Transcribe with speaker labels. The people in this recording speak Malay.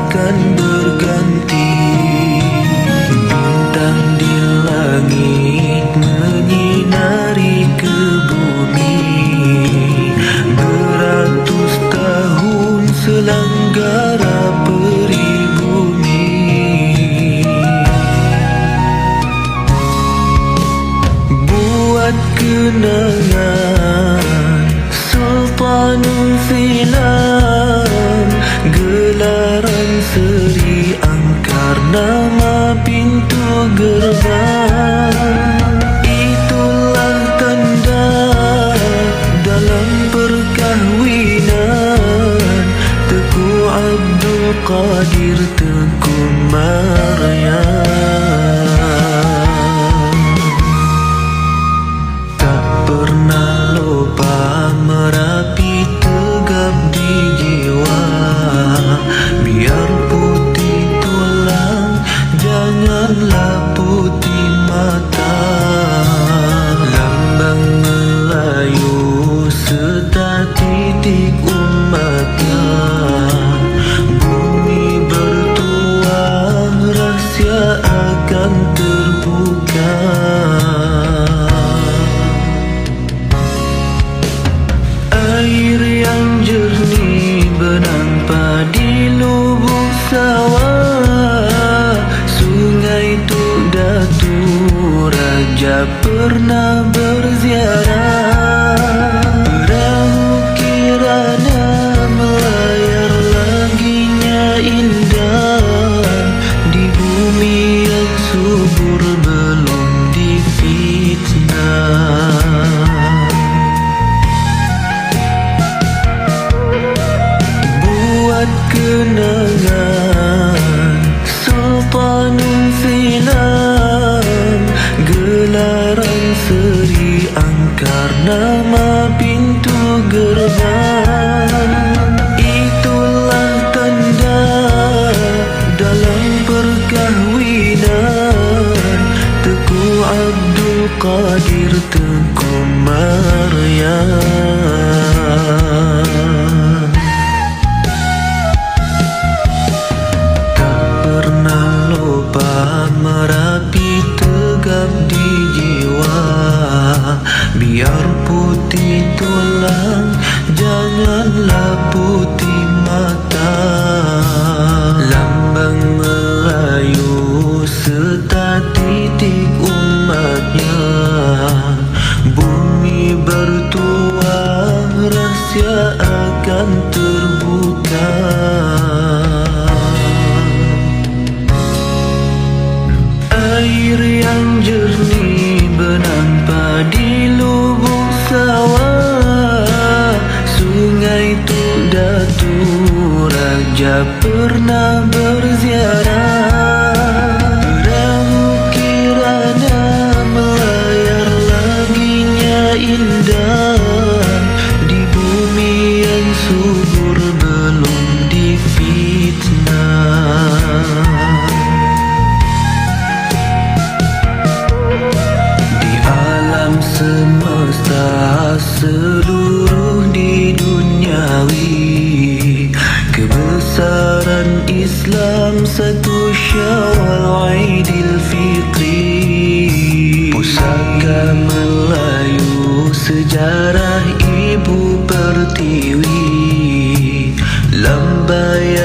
Speaker 1: akan berganti. Bintang di langit menyinari ke bumi. Beratus tahun selanggara peribumi. Buat kenal pernah berziarah. Perahu kirana melayar laginya indah. Di bumi yang subur angkar nama pintu gerbang Itulah tanda dalam perkahwinan. Teku Abdul Qadir Tengku akan terbuka. Air yang jernih benang padi lubuk sawah. Sungai Tuk Datu Raja pernah berziarah satu syawal Aidil Fitri Pusaka Melayu sejarah Ibu Pertiwi. Lambaya